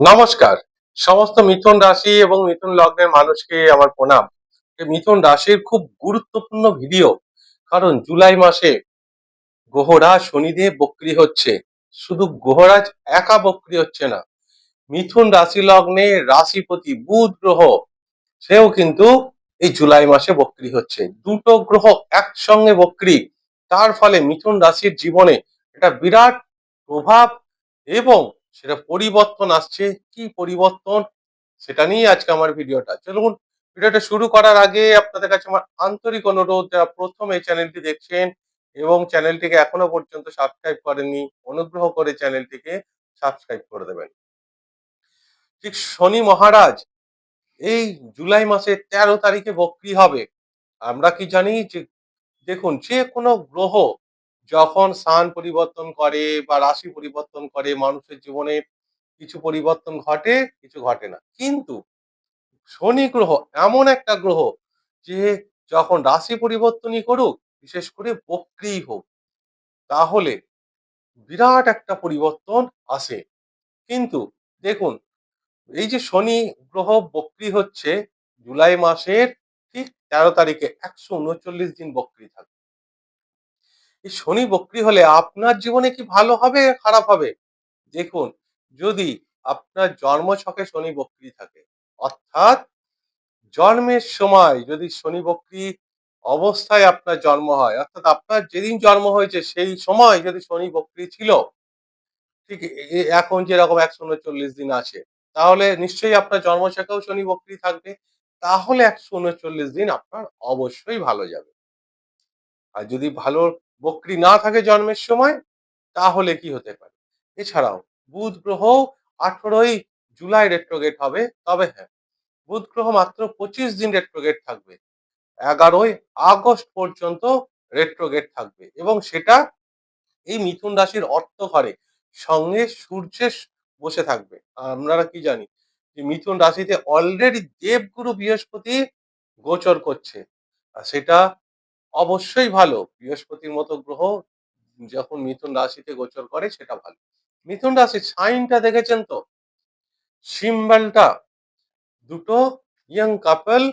নমস্কার। সমস্ত মিথুন রাশি এবং মিথুন লগ্নের মানুষকে আমার প্রণাম। মিথুন রাশির খুব গুরুত্বপূর্ণ ভিডিও, কারণ জুলাই মাসে গ্রহরাজ শনিদেব বক্রি হচ্ছে। শুধু গ্রহরাজ একা বক্রি হচ্ছে না। মিথুন রাশি লগ্নে রাশিপতি বুধ গ্রহ, সেও কিন্তু এই জুলাই মাসে বক্রি হচ্ছে। দুটো গ্রহ একসঙ্গে বক্রি, তার ফলে মিথুন রাশির জীবনে একটা বিরাট প্রভাব এবং সেটা পরিবর্তন আসছে। কি পরিবর্তন? সেটা নিয়ে আজকে আমার ভিডিওটা। চলুন, ভিডিওটা শুরু করার আগে আপনাদের কাছে আমার আন্তরিক অনুরোধ, যারা প্রথম এই চ্যানেলটি দেখছেন এবং চ্যানেলটিকে এখনও পর্যন্ত সাবস্ক্রাইব করেননি, অনুগ্রহ করে চ্যানেলটিকে সাবস্ক্রাইব করে দেবেন। ঠিক শনি মহারাজ, এই জুলাই মাসের তেরো তারিখে বক্রি হবে। আমরা কি জানি যে, দেখুন, যে কোনো গ্রহ যখন স্থান পরিবর্তন করে বা রাশি পরিবর্তন করে, মানুষের জীবনে কিছু পরিবর্তন ঘটে, কিছু ঘটে না। কিন্তু শনি গ্রহ এমন একটা গ্রহ যে যখন রাশি পরিবর্তনই করুক, বিশেষ করে বক্রি হোক, তাহলে বিরাট একটা পরিবর্তন আসে। কিন্তু দেখুন, এই যে শনি গ্রহ বক্রি হচ্ছে, জুলাই মাসের ঠিক তেরো তারিখে, একশো উনচল্লিশ দিন বক্রি থাকবে এই শনি বক্রি হলে আপনার জীবনে কি ভালো হবে, খারাপ হবে? দেখুন, যদি আপনার জন্ম ছকে শনি বক্রি থাকে, অর্থাৎ জন্মের সময় যদি শনি বক্রি অবস্থায় আপনার জন্ম হয়, অর্থাৎ আপনার যেদিন জন্ম হয়েছে সেই সময় যদি শনি বক্রি ছিল, ঠিক এখন যেরকম একশো উনচল্লিশ দিন আছে, তাহলে নিশ্চয়ই আপনার জন্মছকেও শনি বক্রি থাকবে, তাহলে একশো উনচল্লিশ দিন আপনার অবশ্যই ভালো যাবে। আর যদি ভালো বক্রি না থাকে জন্মের সময়, তাহলে কি হতে পারে? এছাড়াও, বুধ গ্রহ আঠেরোই জুলাই রেট্রোগেট হবে, তবে হ্যাঁ বুধ গ্রহ মাত্র পঁচিশ দিন রেট্রোগেট থাকবে, এগারোই আগস্ট পর্যন্ত রেট্রোগেট থাকবে এবং সেটা এই মিথুন রাশির অর্থ ঘরে, সঙ্গে সূর্যের বসে থাকবে। আপনারা কি জানি যে মিথুন রাশিতে অলরেডি দেবগুরু বৃহস্পতি গোচর করছে সেটা অবশ্যই ভালো। বৃহস্পতির মতো গ্রহ যখন মিথুন রাশিতে গোচর করে সেটা ভালো। মিথুন রাশির সাইনটা দেখেছেন তো? সিম্বলটা। দুটো ইয়াং কাপল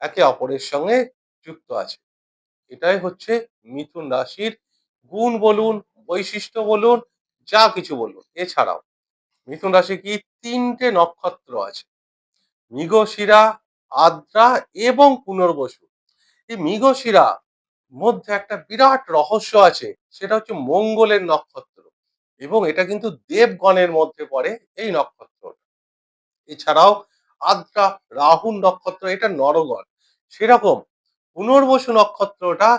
একে অপরের সঙ্গে যুক্ত আছে। এটাই হচ্ছে মিথুন রাশির গুণ বলুন, বৈশিষ্ট্য বলুন, যা কিছু বলুন। এছাড়াও মিথুন রাশি কি তিনটে নক্ষত্র আছে। মৃগশিরা, আদ্রা এবং পুনর্বসু। এই মৃগশিরা মধ্যে একটা বিরাট রহস্য আছে, সেটা হচ্ছে মঙ্গলের নক্ষত্র। এবং এটা কিন্তু দেবগণের মধ্যে পড়ে এই নক্ষত্র এছাড়াও আদ্রা রাহুল নক্ষত্র, এটা নরগণ। সেরকম পুনর্বসু নক্ষত্রটা,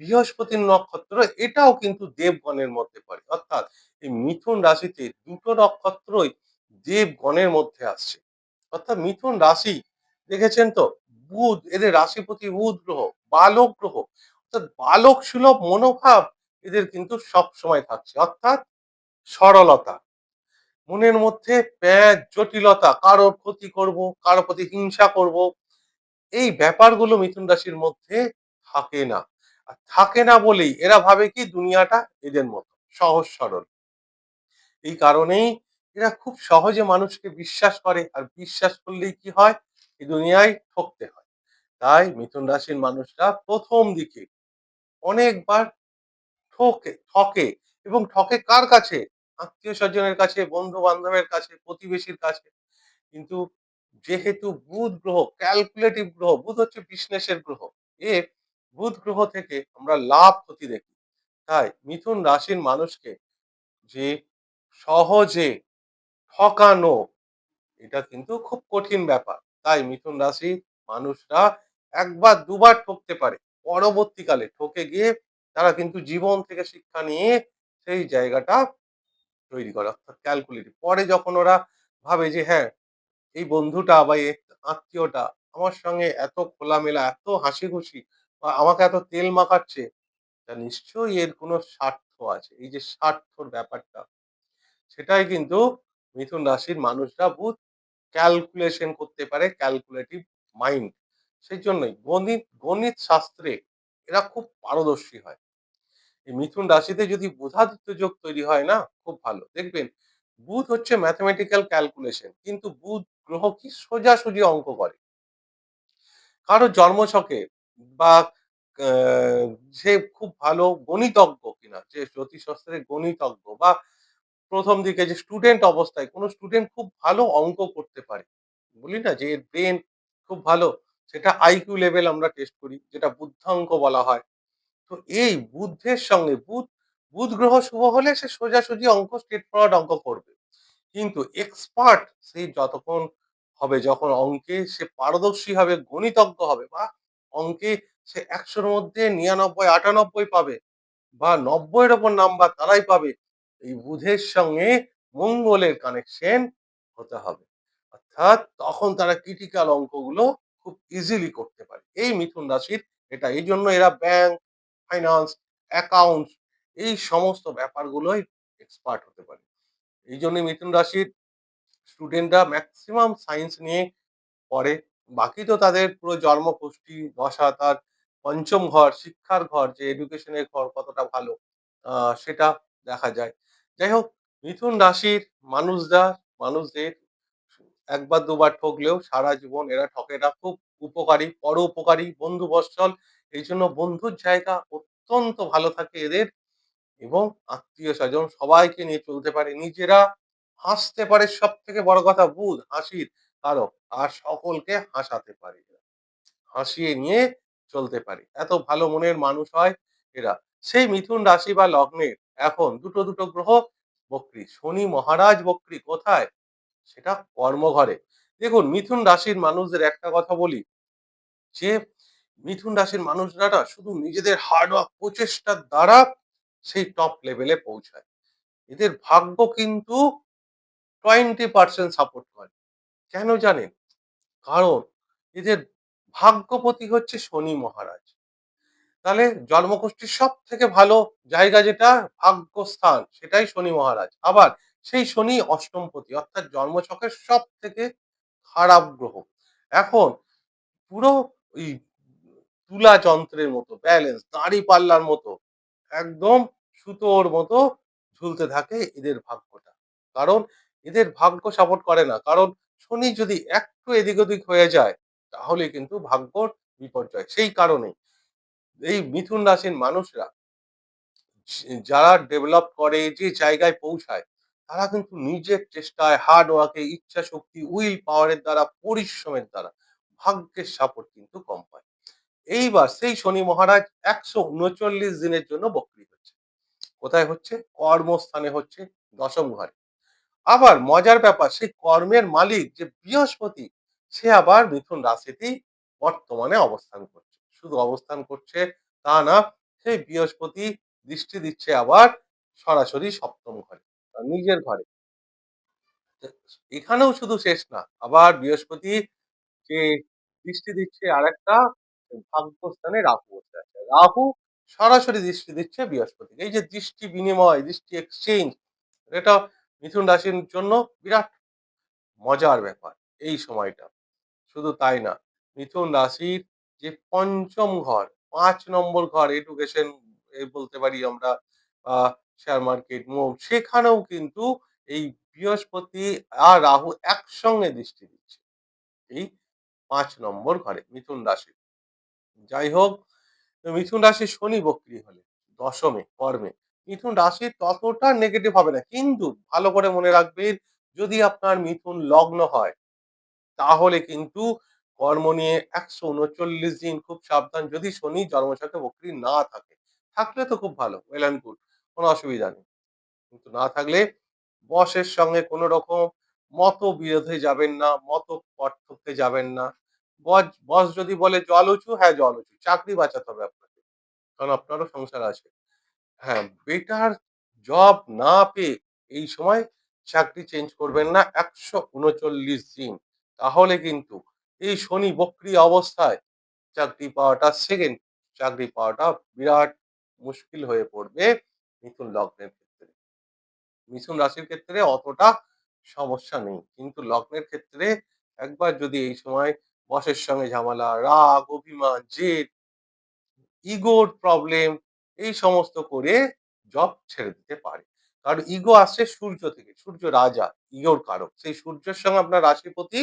বৃহস্পতির নক্ষত্র, এটাও কিন্তু দেবগণের মধ্যে পড়ে। অর্থাৎ এই মিথুন রাশিতে দুটো নক্ষত্রই দেবগণের মধ্যে আসছে। অর্থাৎ মিথুন রাশি, দেখেছেন তো? বুধ এদের রাশিপতি বুধ গ্রহ, বালক গ্রহ, অর্থাৎ বালক সুলভ মনোভাব এদের কিন্তু সব সময় থাকছে, অর্থাৎ সরলতা। মনের মধ্যে প্যাঁচ জটিলতা, কারোর ক্ষতি করব, কারোর প্রতি হিংসা করব, এই ব্যাপারগুলো মিথুন রাশির মধ্যে থাকে না। আর থাকে না বলেই এরা ভাবে কি দুনিয়াটা এদের মতো, সহজ সরল। এই কারণেই এরা খুব সহজে মানুষকে বিশ্বাস করে, আর বিশ্বাস করলেই কি হয়? এই দুনিয়ায় ঠকতে হয়। তাই মিথুন রাশির মানুষরা প্রথম দিকে অনেকবার ঠকে ঠকে এবং ঠকে কার কাছে? আত্মীয় স্বজনের কাছে বন্ধু বান্ধবের কাছে, প্রতিবেশীর কাছে। কিন্তু যেহেতু বুধ গ্রহ ক্যালকুলেটিভ গ্রহ, বুধ হচ্ছে বিজনেসের গ্রহ, এ বুধ গ্রহ থেকে আমরা লাভ ক্ষতি দেখি। তাই মিথুন রাশির মানুষকে যে সহজে ঠকানো, এটা কিন্তু খুব কঠিন ব্যাপার। তাই মিথুন রাশি মানুষরা একবার, দুবার ঠকতে পারে। পরবর্তীকালে ঠকে গিয়ে তারা কিন্তু জীবন থেকে শিক্ষা নিয়ে সেই জায়গাটা তৈরি করে, অর্থাৎ ক্যালকুলেটিভ পরে যখন ওরা ভাবে যে হ্যাঁ এই বন্ধুটা বা এই আত্মীয়টা আমার সঙ্গে এত খোলামেলা, এত হাসি খুশি বা আমাকে এত তেল মাখাচ্ছে, তা নিশ্চয়ই এর কোনো স্বার্থ আছে। এই যে স্বার্থর ব্যাপারটা, সেটাই কিন্তু মিথুন রাশির মানুষরা বুধ ক্যালকুলেশন করতে পারে ক্যালকুলেটিভ মাইন্ড সেই জন্যই গণিত গণিত শাস্ত্রে এরা খুব পারদর্শী হয়। এই মিথুন রাশিতে যদি বুধাদিত্য যোগ তৈরি হয় না, খুব ভালো। দেখবেন বুধ হচ্ছে ম্যাথমেটিক্যাল ক্যালকুলেশন কিন্তু বুধ গ্রহ কি সোজাসুজি অঙ্ক করে। কারও জন্মছকে বা সে খুব ভালো গণিতজ্ঞ কিনা, যে জ্যোতিষশাস্ত্রের গণিতজ্ঞ বা প্রথম দিকে যে স্টুডেন্ট অবস্থায় কোনো স্টুডেন্ট খুব ভালো অঙ্ক করতে পারে। বলি না যে এর ব্রেন খুব ভালো সেটা আইকিউ লেভেল আমরা টেস্ট করি, যেটা বুদ্ধাঙ্ক বলা হয়। তো এই বুদ্ধের সঙ্গে, বুধ বুধ গ্রহ শুভ হলে সে সোজাসুজি অঙ্ক স্ট্রেট ফরওয়ার্ড অঙ্ক করবে। কিন্তু এক্সপার্ট সেই যতক্ষণ হবে, যখন অঙ্কে সে পারদর্শী হবে, গণিতজ্ঞ হবে, বা অঙ্কে সে একশোর মধ্যে নিরানব্বই, আটানব্বই পাবে, বা নব্বইয়ের ওপর নাম্বার তারাই পাবে, এই বুধের সঙ্গে মঙ্গলের কানেকশন হতে হবে। অর্থাৎ তখন তারা ক্রিটিক্যাল অঙ্কগুলো খুব ইজিলি করতে পারে। এই মিথুন রাশির এটা, এই জন্য এরা ব্যাংক ফাইন্যান্স অ্যাকাউন্টস এই সমস্ত ব্যাপারগুলোই এক্সপার্ট হতে পারে। এই জন্য মিথুন রাশির স্টুডেন্টরা ম্যাক্সিমাম সায়েন্স নিয়ে পড়ে। বাকি তো তাদের পুরো জন্মকুষ্টি দশা, তার পঞ্চম ঘর, শিক্ষার ঘর, যে এডুকেশনের ঘর কতটা ভালো সেটা দেখা যায়। যাই হোক, মিথুন রাশির মানুষরা, মানুষদের একবার দুবার ঠকলেও সারা জীবন এরা ঠকে। না খুব উপকারী, পর উপকারী, বন্ধু বৎসল। এই জন্য বন্ধুর জায়গা অত্যন্ত ভালো থাকে এদের এবং আত্মীয় স্বজন সবাইকে নিয়ে চলতে পারে। নিজেরা হাসতে পারে সব থেকে বড় কথা বুধ, হাসির কারক আর সকলকে হাসাতে পারে হাসিয়ে নিয়ে চলতে পারে। এত ভালো মনের মানুষ হয় এরা। সেই মিথুন রাশি বা লগ্নের এখন দুটো দুটো গ্রহ বক্রী। শনি মহারাজ বক্রী কোথায়? সেটা কর্মঘরে। দেখুন, মিথুন রাশির মানুষদের একটা কথা বলি। যে মিথুন রাশির মানুষরা শুধু নিজেদের হার্ডওয়ার্ক প্রচেষ্টার দ্বারা সেই টপ লেভেলে পৌঁছায়। এদের ভাগ্য কিন্তু টোয়েন্টি পার্সেন্ট সাপোর্ট করে। কেন জানেন? কারণ এদের ভাগ্যপতি হচ্ছে শনি মহারাজ। তাহলে জন্মগোষ্ঠীর সব থেকে ভালো জায়গা যেটা? ভাগ্যস্থান, সেটাই শনি মহারাজ। আবার সেই শনি অষ্টমপতি, অর্থাৎ জন্মছকের সব থেকে খারাপ গ্রহ। এখন পুরো ওই তুলা যন্ত্রের মতো ব্যালেন্স দাঁড়ি পাল্লার মতো, একদম সুতোর মতো ঝুলতে থাকে এদের ভাগ্যটা। কারণ এদের ভাগ্য সাপোর্ট করে না। কারণ শনি যদি একটু এদিক ওদিক হয়ে যায়, তাহলে কিন্তু ভাগ্যর বিপর্যয়। সেই কারণে এই মিথুন রাশির মানুষরা, যারা ডেভেলপ করে, যে জায়গায় পৌঁছায় তারা কিন্তু নিজের চেষ্টায় হার্ড ওয়ার্কে ইচ্ছা শক্তি উইল পাওয়ারের দ্বারা, পরিশ্রমের দ্বারা ভাগ্যের সাপোর্ট কিন্তু কম পায়। এইবার সেই শনি মহারাজ একশো উনচল্লিশ দিনের জন্য বক্রি হচ্ছে। কোথায় হচ্ছে? কর্মস্থানে হচ্ছে দশম ঘরে। আবার মজার ব্যাপার, সেই কর্মের মালিক যে বৃহস্পতি, সে আবার মিথুন রাশিতেই বর্তমানে অবস্থান করছে। শুধু অবস্থান করছে তা না, সেই বৃহস্পতি দৃষ্টি দিচ্ছে আবার সরাসরি সপ্তম ঘরে। নিজের ঘরে। এখানেও শুধু শেষ না, আবার বৃহস্পতি যে দৃষ্টি দিচ্ছে আরেকটা ভাগ্যস্থানে রাহু বসে আছে। রাহু সরাসরি দৃষ্টি দিচ্ছে বৃহস্পতি এই যে দৃষ্টি বিনিময়, দৃষ্টি এক্সচেঞ্জ এটা মিথুন রাশির জন্য বিরাট মজার ব্যাপার এই সময়টা। শুধু তাই না, মিথুন রাশির যে পঞ্চম ঘর, পাঁচ নম্বর ঘর এডুকেশন বলতে পারি আমরা শেয়ার মার্কেট মুভ সেখানেও কিন্তু এই বৃহস্পতি আর রাহু একসঙ্গে দৃষ্টি দিচ্ছে। এই পাঁচ নম্বর ঘরে মিথুন রাশি। যাই হোক, মিথুন রাশি শনি বক্রি হলে, দশমে, কর্মে, মিথুন রাশি ততটা নেগেটিভ হবে না। কিন্তু ভালো করে মনে রাখবেন, যদি আপনার মিথুন লগ্ন হয়, তাহলে কিন্তু কর্ম নিয়ে একশো উনচল্লিশ দিন খুব সাবধান। যদি শনি জন্মছকে বক্রি না থাকে, থাকলে তো খুব ভালো। ওয়েল অ্যান্ড গুড কোনো অসুবিধা নেই। কিন্তু না থাকলে বসের সঙ্গে কোনো রকম মত বিরোধে যাবেন না মত পার্থক্যে যাবেন না। বস বস যদি বলে জল উঁচু হ্যাঁ জল উঁচু। চাকরি বাঁচাতে হবে আপনাকে। কারণ আপনারও সংসার আছে। হ্যাঁ বেটার জব না পেয়ে এই সময় চাকরি চেঞ্জ করবেন না একশো উনচল্লিশ দিন। তাহলে কিন্তু এই শনি বক্রি অবস্থায় চাকরি পাওয়াটা সেকেন্ড চাকরি পাওয়াটা বিরাট মুশকিল হয়ে পড়বে। মিথুন লগ্নের ক্ষেত্রে। মিথুন রাশির ক্ষেত্রে অতটা সমস্যা নেই। কিন্তু লগ্নের ক্ষেত্রে একবার যদি এই সময় বসের সঙ্গে ঝামেলা, রাগ, অভিমান, জেদ, ইগোর প্রবলেম এই সমস্ত করে জব ছেড়ে দিতে পারে। কারণ ইগো আসছে সূর্য থেকে, সূর্য রাজা, ইগোর কারক। সেই সূর্যের সঙ্গে আপনার রাশিপতি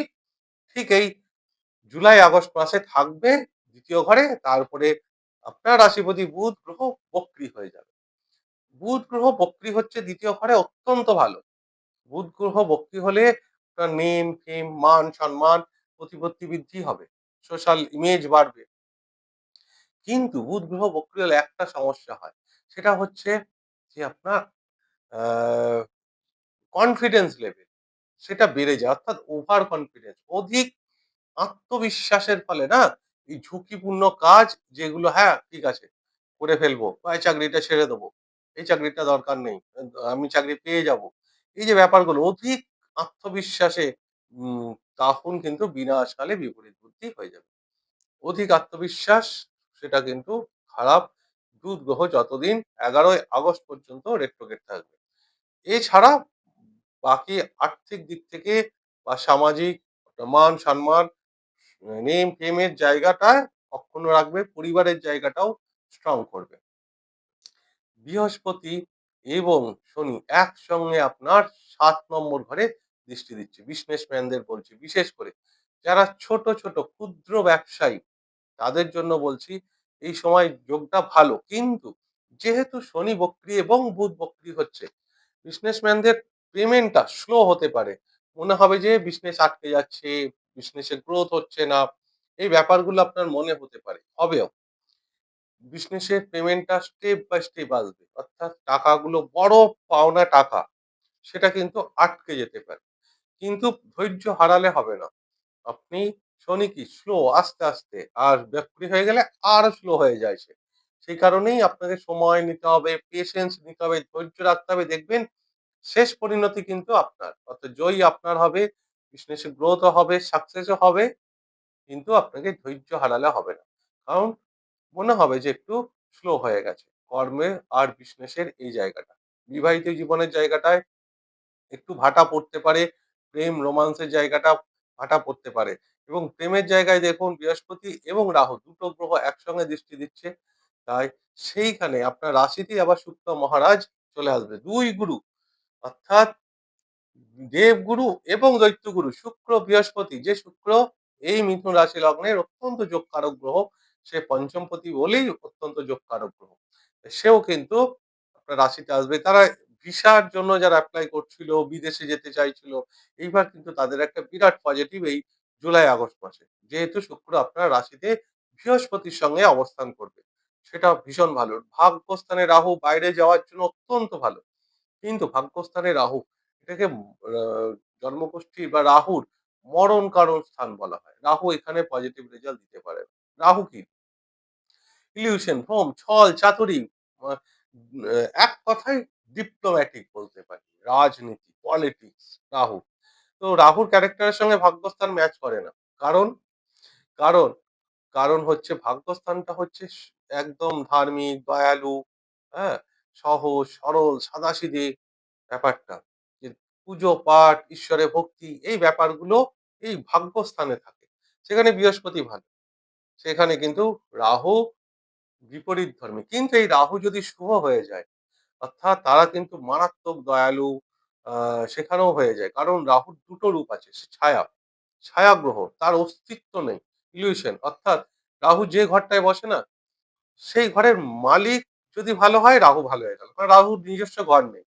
ঠিক এই জুলাই, আগস্ট মাসে থাকবে, দ্বিতীয় ঘরে, তারপরে আপনার রাশিপতি বুধ, গ্রহ, বক্রি হয়ে যাবে। বুধ গ্রহ বক্রি হচ্ছে দ্বিতীয় ঘরে অত্যন্ত ভালো। বুধ গ্রহ বক্রি হলে আপনার নেম ফেম মান, সম্মান, প্রতিপত্তি বৃদ্ধি হবে। সোশ্যাল ইমেজ বাড়বে। কিন্তু বুধ গ্রহ বক্রি হলে একটা সমস্যা হয়। সেটা হচ্ছে যে আপনার কনফিডেন্স লেভেল সেটা বেড়ে যায়। অর্থাৎ ওভার কনফিডেন্স অধিক আত্মবিশ্বাসের ফলে না, এই ঝুঁকিপূর্ণ কাজ যেগুলো হ্যাঁ ঠিক আছে, করে ফেলব বা চাকরিটা ছেড়ে দেবো এই চাকরিটা দরকার নেই। আমি চাকরি পেয়ে যাব। এই যে ব্যাপারগুলো, অধিক আত্মবিশ্বাসে তখন কিন্তু বিনাশকালে বিপরীত বুদ্ধি হয়ে যাবে। অধিক আত্মবিশ্বাস, সেটা কিন্তু খারাপ দুধ গ্রহ যতদিন এগারোই আগস্ট পর্যন্ত রেট্রোগেট থাকবে। এছাড়া বাকি আর্থিক দিক থেকে বা সামাজিক মান সম্মান নেম ফেমের জায়গাটায় অক্ষুণ্ণ রাখবে, পরিবারের জায়গাটাও স্ট্রং করবে। বৃহস্পতি এবং শনি একসঙ্গে আপনার সাত নম্বর ঘরে দৃষ্টি দিচ্ছে। বিজনেসম্যানদের বলছি, বিশেষ করে যারা ছোট ছোট, ক্ষুদ্র ব্যবসায়ী, তাদের জন্য বলছি, এই সময় যোগটা ভালো। কিন্তু যেহেতু শনি বক্রি এবং বুধ বক্রি হচ্ছে বিজনেসম্যানদের পেমেন্টটা স্লো হতে পারে। মনে হবে যে বিজনেস আটকে যাচ্ছে বিজনেসের গ্রোথ হচ্ছে না, এই ব্যাপারগুলো আপনার মনে হতে পারে, হবেও। বিজনেসের পেমেন্টটা স্টেপ বাই স্টেপ আসবে। অর্থাৎ টাকাগুলো বড় পাওনা টাকা, সেটা কিন্তু আটকে যেতে পারে। কিন্তু ধৈর্য হারালে হবে না। আপনি শনি কি স্লো আস্তে আস্তে, আর ব্যক্তি হয়ে গেলে আরও স্লো হয়ে যায় সে। সেই কারণেই আপনাকে সময় নিতে হবে পেশেন্স নিতে হবে, ধৈর্য রাখতে হবে। দেখবেন শেষ পরিণতি কিন্তু আপনার। অর্থাৎ জয়ী আপনার হবে বিজনেসে গ্রোথও হবে সাকসেসও হবে, কিন্তু আপনাকে ধৈর্য হারালে হবে না। কারণ মনে হবে যে একটু স্লো হয়ে গেছে। কর্মে আর বিজনেসের এই জায়গাটা। বিবাহিত জীবনের জায়গাটায় একটু ভাটা পড়তে পারে, প্রেম রোমান্সের জায়গাটা ভাটা পড়তে পারে। এবং প্রেমের জায়গায় দেখুন, বৃহস্পতি এবং রাহু দুটো গ্রহ একসঙ্গে দৃষ্টি দিচ্ছে। তাই সেইখানে আপনার রাশিতেই আবার শুক্র মহারাজ চলে আসবে। দুই গুরু, অর্থাৎ দেবগুরু এবং দৈত্যগুরু, শুক্র, বৃহস্পতি। যে শুক্র এই মিথুন রাশি লগ্নের অত্যন্ত যোগকারক গ্রহ সে পঞ্চমপতি বলেই অত্যন্ত যোগকারক গ্রহ সেও কিন্তু আপনার রাশিতে আসবে। তারা ভিসার জন্য যারা অ্যাপ্লাই করছিল বিদেশে যেতে চাইছিল এইবার কিন্তু তাদের একটা বিরাট পজিটিভ এই জুলাই আগস্ট মাসে। যেহেতু শুক্র আপনার রাশিতে বৃহস্পতির সঙ্গে অবস্থান করবে। সেটা ভীষণ ভালো। ভাগ্যস্থানে রাহু বাইরে যাওয়ার জন্য অত্যন্ত ভালো। কিন্তু ভাগ্যস্থানে রাহু এটাকে আহ, জন্মকুষ্ঠী বা রাহুর মরণ কারণ স্থান বলা হয়। রাহু এখানে পজিটিভ রেজাল্ট দিতে পারে। রাহু কি? ইলিউশন হোম ছল চাতুরি এক কথায় ডিপ্লোম্যাটিক বলতে পারি। রাজনীতি পলিটিক্স রাহু তো রাহুর ক্যারেক্টারের সঙ্গে ভাগ্যস্থান ম্যাচ করে না। কারণ? কারণ? কারণ হচ্ছে ভাগ্যস্থানটা হচ্ছে একদম ধার্মিক, দয়ালু হ্যাঁ? সহজ, সরল, সাদাসিধে ব্যাপারটা। যে পুজো, পাঠ, ঈশ্বরে ভক্তি, এই ব্যাপারগুলো এই ভাগ্যস্থানে থাকে। সেখানে বৃহস্পতি ভালো। সেখানে কিন্তু রাহু বিপরীত ধর্মী। কিন্তু এই রাহু যদি শুভ হয়ে যায়, অর্থাৎ তারা কিন্তু মারাত্মক দয়ালু সেখানেও হয়ে যায়। কারণ রাহুর দুটো রূপ আছে ছায়া ছায়া গ্রহ, তার অস্তিত্ব নেই ইলিউশন অর্থাৎ রাহু যে ঘরটায় বসে না, সেই ঘরের মালিক যদি ভালো হয়, রাহু ভালো হয়ে গেল। কারণ রাহুর নিজস্ব ঘর নেই।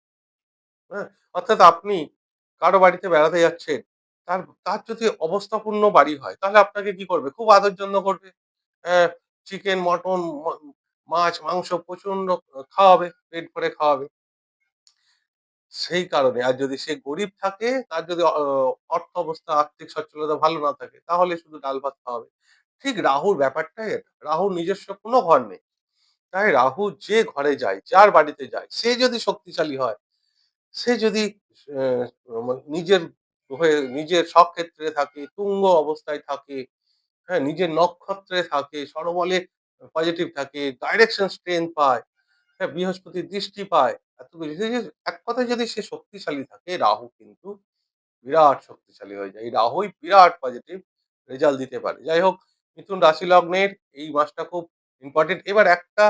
হ্যাঁ? অর্থাৎ আপনি কারও বাড়িতে বেড়াতে যাচ্ছেন, তার তার যদি অবস্থাপূর্ণ বাড়ি হয়, তাহলে আপনাকে কি করবে? খুব আদর জন্য করবে। চিকেন মটন মাছ, মাংস প্রচণ্ড খাওয়াবে, পেট ভরে খাওয়াবে। সেই কারণে, আর যদি সে গরিব থাকে, তার যদি অর্থ অবস্থা, আর্থিক সচ্ছলতা ভালো না থাকে, তাহলে শুধু ডাল ভাত খাওয়াবে। ঠিক রাহুর ব্যাপারটাই এটা। রাহুর নিজস্ব কোনো ঘর নেই। তাই রাহু যে ঘরে যায়, যার বাড়িতে যায়, সে যদি শক্তিশালী হয়, সে যদি নিজের হয়ে, নিজের সক্ষেত্রে থাকে, তুঙ্গ অবস্থায় থাকে হ্যাঁ নিজের নক্ষত্রে থাকে সরবলে পজিটিভ থাকে ডাইরেকশন স্ট্রেন পায় হ্যাঁ বৃহস্পতির দৃষ্টি পায়, এত এক কথায় যদি সে শক্তিশালী থাকে, রাহু কিন্তু বিরাট শক্তিশালী হয়ে যায়। এই রাহুই বিরাট পজিটিভ রেজাল্ট দিতে পারে। যাই হোক, মিথুন রাশি লগ্নের এই মাসটা খুব ইম্পর্টেন্ট এবার একটা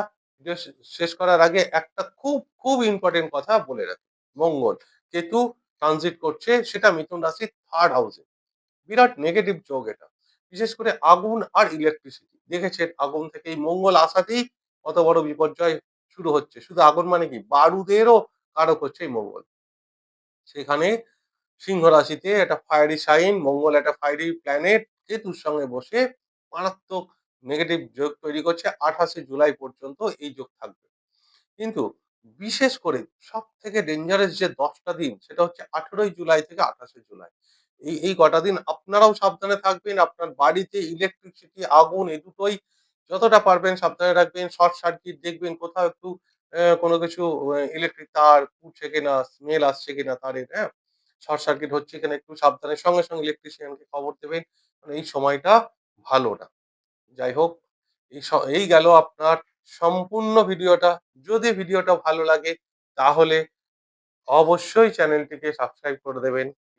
শেষ করার আগে একটা খুব খুব ইম্পর্টেন্ট কথা বলে রাখি। মঙ্গল, কেতু ট্রানজিট করছে, সেটা মিথুন রাশির থার্ড হাউসে বিরাট নেগেটিভ যোগ এটা। বিশেষ করে আগুন আর ইলেকট্রিসিটি দেখেছেন, আগুন থেকে এই মঙ্গল আসাতেই কত বড় বিপর্যয় শুরু হচ্ছে। শুধু আগুন মানে কি? বারুদেরও কারক হচ্ছে এই মঙ্গল। সেখানে সিংহ রাশিতে একটা ফায়ারি সাইন মঙ্গল একটা ফায়ারি প্ল্যানেট কেতুর সঙ্গে বসে মারাত্মক নেগেটিভ যোগ তৈরি করছে। আঠাশে জুলাই পর্যন্ত এই যোগ থাকবে। কিন্তু বিশেষ করে সব থেকে ডেঞ্জারাস যে দশটা দিন, সেটা হচ্ছে আঠেরোই জুলাই থেকে আঠাশে জুলাই। এই এই কটা দিন আপনারাও সাবধানে থাকবেন, আপনার বাড়িতে ইলেকট্রিসিটি আগুন এই দুটোই যতটা পারবেন সাবধানে রাখবেন শর্ট সার্কিট দেখবেন কোথাও একটু কোনো কিছু ইলেকট্রিক তার পুড়ছে কিনা স্মেল আসছে কিনা তারের হ্যাঁ? শর্ট সার্কিট হচ্ছে কিনা একটু সাবধানে, সঙ্গে সঙ্গে ইলেকট্রিশিয়ানকে খবর দেবেন কারণ এই সময়টা ভালো না। যাই হোক, এই এই গেল আপনার সম্পূর্ণ ভিডিওটা। যদি ভিডিওটা ভালো লাগে, তাহলে অবশ্যই চ্যানেলটিকে সাবস্ক্রাইব করে দেবেন।